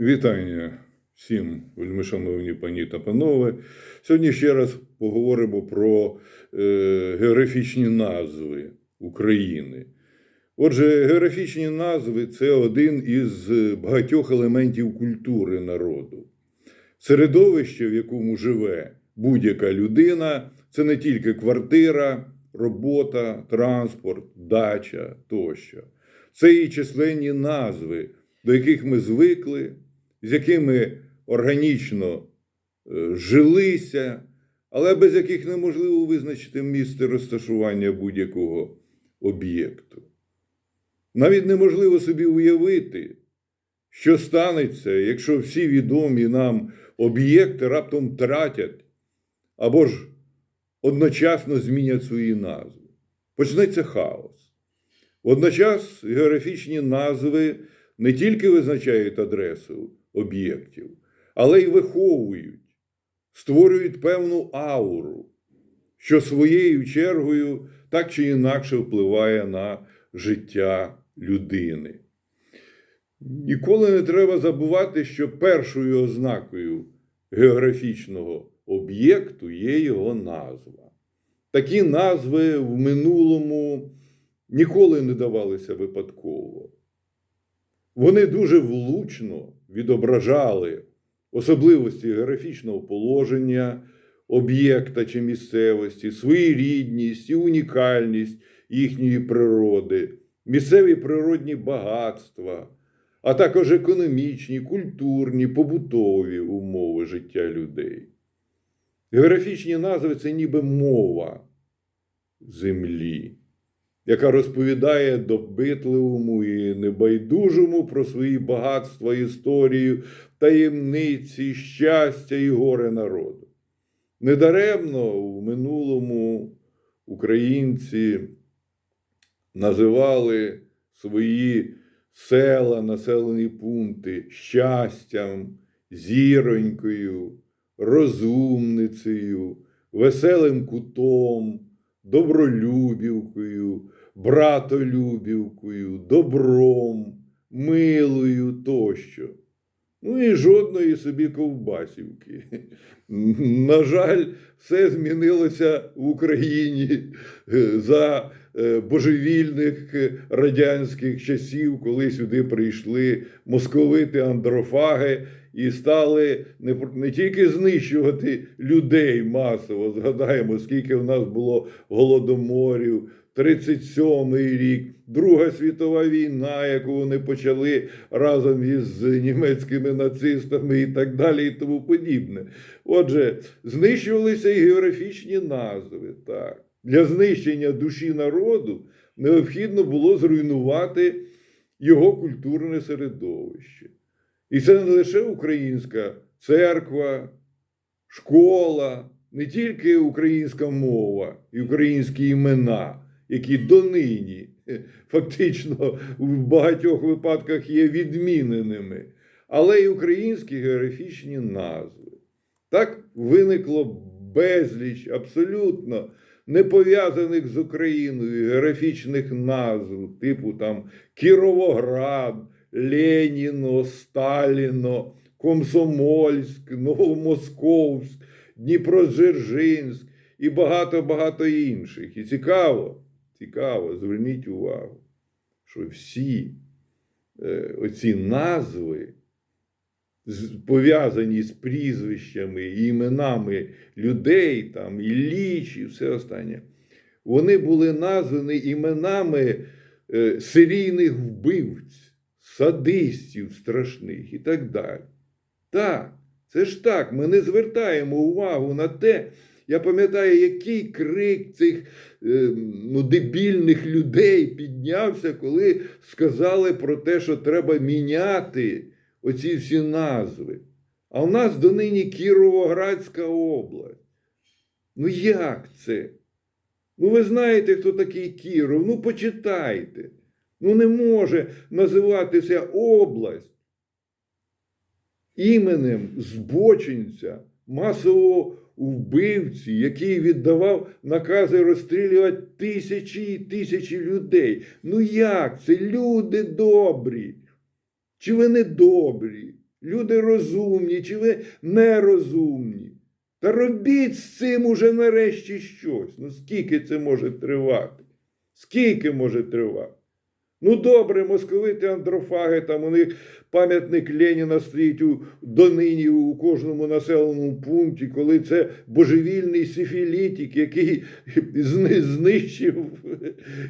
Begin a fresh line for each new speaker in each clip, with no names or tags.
Вітання всім, вельмишановні пані та панове. Сьогодні ще раз поговоримо про е, географічні назви України. Отже, географічні назви це один із багатьох елементів культури народу. Середовище, в якому живе будь-яка людина, це не тільки квартира, робота, транспорт, дача тощо. Це і численні назви, до яких ми звикли, з якими органічно е, жилися, але без яких неможливо визначити місце розташування будь-якого об'єкту. Навіть неможливо собі уявити, що станеться, якщо всі відомі нам об'єкти раптом втратять або ж одночасно змінять свої назви. Почнеться хаос. Водночас географічні назви не тільки визначають адресу об'єктів, але й виховують, створюють певну ауру, що своєю чергою так чи інакше впливає на життя людини. Ніколи не треба забувати, що першою ознакою географічного об'єкту є його назва. Такі назви в минулому ніколи не давалися випадково. Вони дуже влучно відображали особливості географічного положення об'єкта чи місцевості, своєрідність і унікальність їхньої природи, місцеві природні багатства, а також економічні, культурні, побутові умови життя людей. Географічні назви це ніби мова землі яка розповідає добитливому і небайдужому про свої багатства, історію, таємниці, щастя і горе народу. Недаремно в минулому українці називали свої села, населені пункти щастям, зіронькою, розумницею, веселим кутом, добролюбівкою, братолюбівкою, добром, милою тощо. Ну і жодної собі ковбасівки. На жаль, все змінилося в Україні е, за е, божевільних е, радянських часів, коли сюди прийшли московити андрофаги і стали не, не тільки знищувати людей масово. Згадаємо, скільки в нас було голодоморів. 37-й рік, Друга світова війна, яку вони почали разом із німецькими нацистами і так далі, і тому подібне. Отже, знищувалися і географічні назви. Так. Для знищення душі народу необхідно було зруйнувати його культурне середовище. І це не лише українська церква, школа, не тільки українська мова і українські імена які донині фактично в багатьох випадках є відміненими, але й українські географічні назви. Так виникло безліч абсолютно не пов'язаних з Україною географічних назв, типу там Кіровоград, Леніно, Сталіно, Комсомольськ, Новомосковськ, Дніпродзержинськ і багато-багато інших. І цікаво, цікаво, зверніть увагу, що всі е, оці назви, пов'язані з прізвищами і іменами людей, там, і ліч, і все останнє, вони були названі іменами е, серійних вбивць, садистів страшних і так далі. Так, це ж так, ми не звертаємо увагу на те, я пам'ятаю, який крик цих е, ну, дебільних людей піднявся, коли сказали про те, що треба міняти оці всі назви. А в нас донині Кіровоградська область. Ну як це? Ну, ви знаєте, хто такий Кіров? Ну, почитайте. Ну, не може називатися область іменем збочинця масового вбивці, який віддавав накази розстрілювати тисячі і тисячі людей. Ну як це? Люди добрі. Чи ви не добрі? люди розумні, чи ви нерозумні. Та робіть з цим уже нарешті щось. Ну скільки це може тривати? Скільки може тривати? Ну добре, московити андрофаги, там у них пам'ятник Леніна стоїть у донині у кожному населеному пункті, коли це божевільний сифілітик, який знищив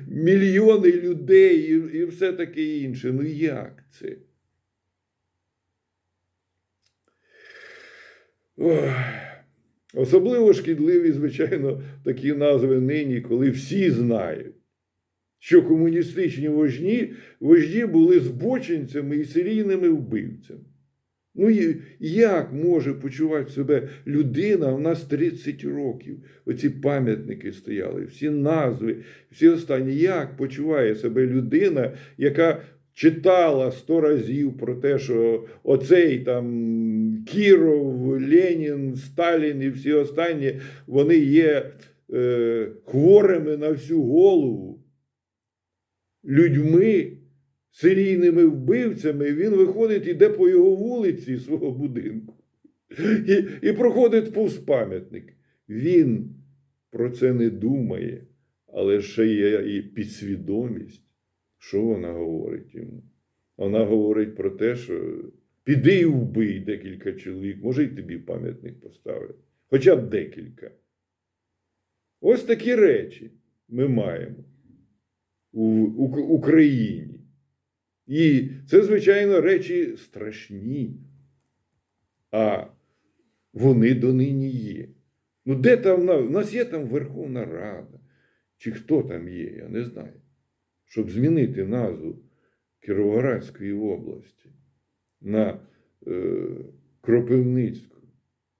мільйони людей і, все таке інше. Ну як це? Особливо шкідливі, звичайно, такі назви нині, коли всі знають, що комуністичні вожді, вожді були збочинцями і серійними вбивцями. Ну, і як може почувати себе людина? У нас 30 років. Оці пам'ятники стояли, всі назви, всі останні. Як почуває себе людина, яка читала сто разів про те, що оцей там Кіров, Ленін, Сталін і всі останні вони є е, хворими на всю голову, людьми, серійними вбивцями, він виходить, іде по його вулиці свого будинку і, і проходить повз пам'ятник. Він про це не думає, але ще є і підсвідомість. Що вона говорить йому? Вона говорить про те, що піди і вбий декілька чоловік, може, й тобі пам'ятник поставлять. Хоча б декілька. Ось такі речі ми маємо Ук- Україні. І це, звичайно, речі страшні. А вони донині є. Ну, де там у нас є там Верховна Рада? Чи хто там є, я не знаю. Щоб змінити назву Кіровоградської області на е, Кропивницьку.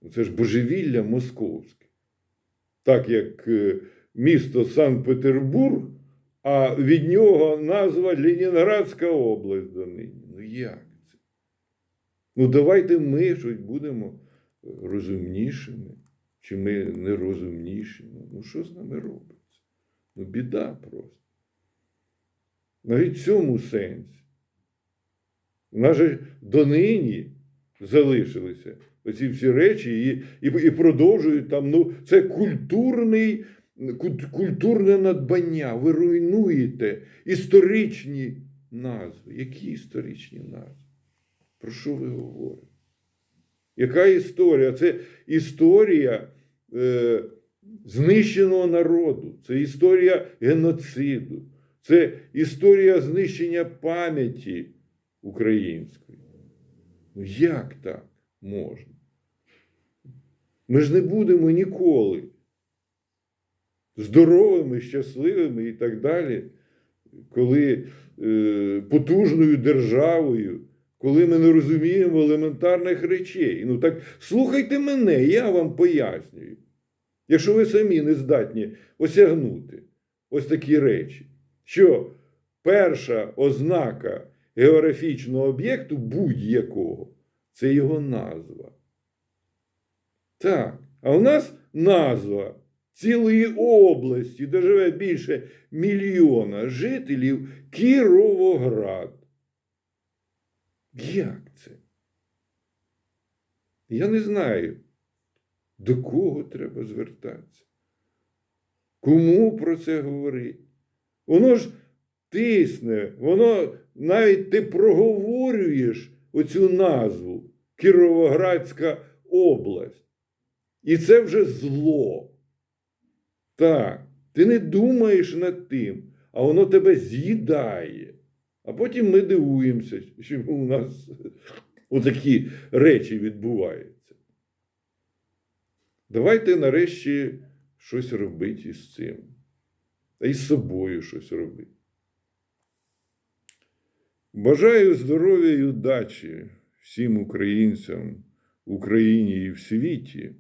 Ну, Це ж божевілля московське. Так як е, місто Санкт-Петербург, а від нього назва Ленінградська область донині. Ну як це? Ну давайте ми щось будемо е, розумнішими, чи ми нерозумнішими. Ну що з нами робиться? Ну, біда просто. Навіть в цьому сенсі. У нас же донині залишилися оці всі речі і, і, і продовжують там. Ну, це культурний, культурне надбання. Ви руйнуєте історичні назви. Які історичні назви? Про що ви говорите? Яка історія? Це історія е, знищеного народу, це історія геноциду, це історія знищення пам'яті української. Ну як так можна? Ми ж не будемо ніколи здоровими, щасливими і так далі, коли е, потужною державою, коли ми не розуміємо елементарних речей. Ну так слухайте мене, я вам пояснюю. Якщо ви самі не здатні осягнути ось такі речі, що перша ознака географічного об'єкту будь-якого це його назва. Так, а у нас назва цілої області, де живе більше мільйона жителів Кіровоград. Як це? Я не знаю, до кого треба звертатися. Кому про це говорити? Воно ж тисне, воно навіть ти проговорюєш оцю назву Кіровоградська область. І це вже зло. Так, ти не думаєш над тим, а воно тебе з'їдає. А потім ми дивуємося, що у нас отакі речі відбуваються. Давайте нарешті щось робити із цим. Та й з собою щось робити. Бажаю здоров'я і удачі всім українцям Україні і в світі.